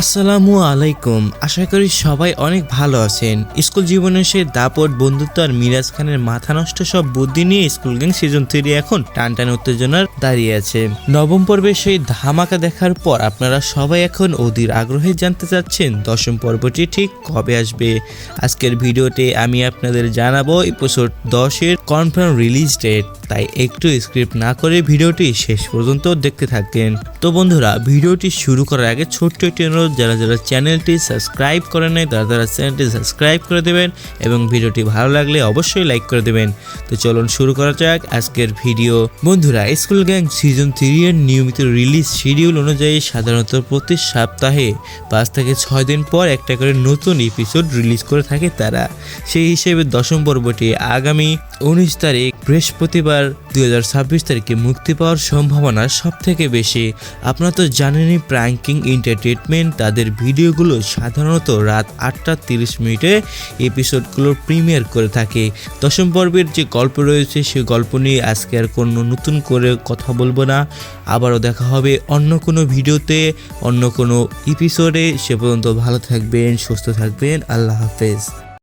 আসসালামু আলাইকুম। আশা করি সবাই অনেক ভালো আছেন। স্কুল জীবনের সেই দাপট, বন্ধুত্ব আর মিরাজ খানের মাথা নষ্ট সব বুদ্ধি নিয়ে স্কুল গ্যাং সিজন থ্রি এখন টান টান উত্তেজনার দাঁড়িয়ে আছে। নবম পর্বে সেই ধামাকা দেখার পর আপনারা সবাই এখন অধীর আগ্রহে জানতে চাচ্ছেন দশম পর্বটি ঠিক কবে আসবে। আজকের ভিডিওতে আমি আপনাদের জানাব এপিসোড দশের কনফার্ম রিলিজ ডেট তাই একটু স্ক্রিপ্ট না করে ভিডিওটি শেষ পর্যন্ত দেখতে থাকেন তো বন্ধুরা, ভিডিওটি শুরু করার আগে ছোট্ট একটি অনুরোধ যারা যারা চ্যানেলটি সাবস্ক্রাইব করে নেয় তারা তারা চ্যানেলটি সাবস্ক্রাইব করে দেবেন এবং ভিডিওটি ভালো লাগলে অবশ্যই লাইক করে দেবেন। তো চলুন শুরু করা যাক আজকের ভিডিও। বন্ধুরা স্কুল গ্যাং সিজন থ্রি এর নিয়মিত রিলিজ শিডিউল অনুযায়ী সাধারণত প্রতি সপ্তাহে পাঁচ থেকে ছয় দিন পর একটা করে নতুন এপিসোড রিলিজ করে থাকে তারা। সেই হিসেবে দশম পর্বটি আগামী উনিশ তারিখ বৃহস্পতিবার দুই হাজার ছাব্বিশ তারিখে মুক্তি পাওয়ার সম্ভাবনা সব থেকে বেশি। আপনারা তো জানেনই প্র্যাঙ্কিং এন্টারটেনমেন্ট তাদের ভিডিওগুলো সাধারণত রাত আটটা তিরিশ মিনিটে এপিসোডগুলো প্রিমিয়ার করে থাকে। দশম পর্বের যে গল্প রয়েছে সেই গল্প নিয়ে আজকে আর কোনো নতুন করে কথা বলব না। আবারও দেখা হবে অন্য কোনো ভিডিওতে, অন্য কোনো এপিসোডে। সে পর্যন্ত ভালো থাকবেন, সুস্থ থাকবেন। আল্লাহ হাফেজ।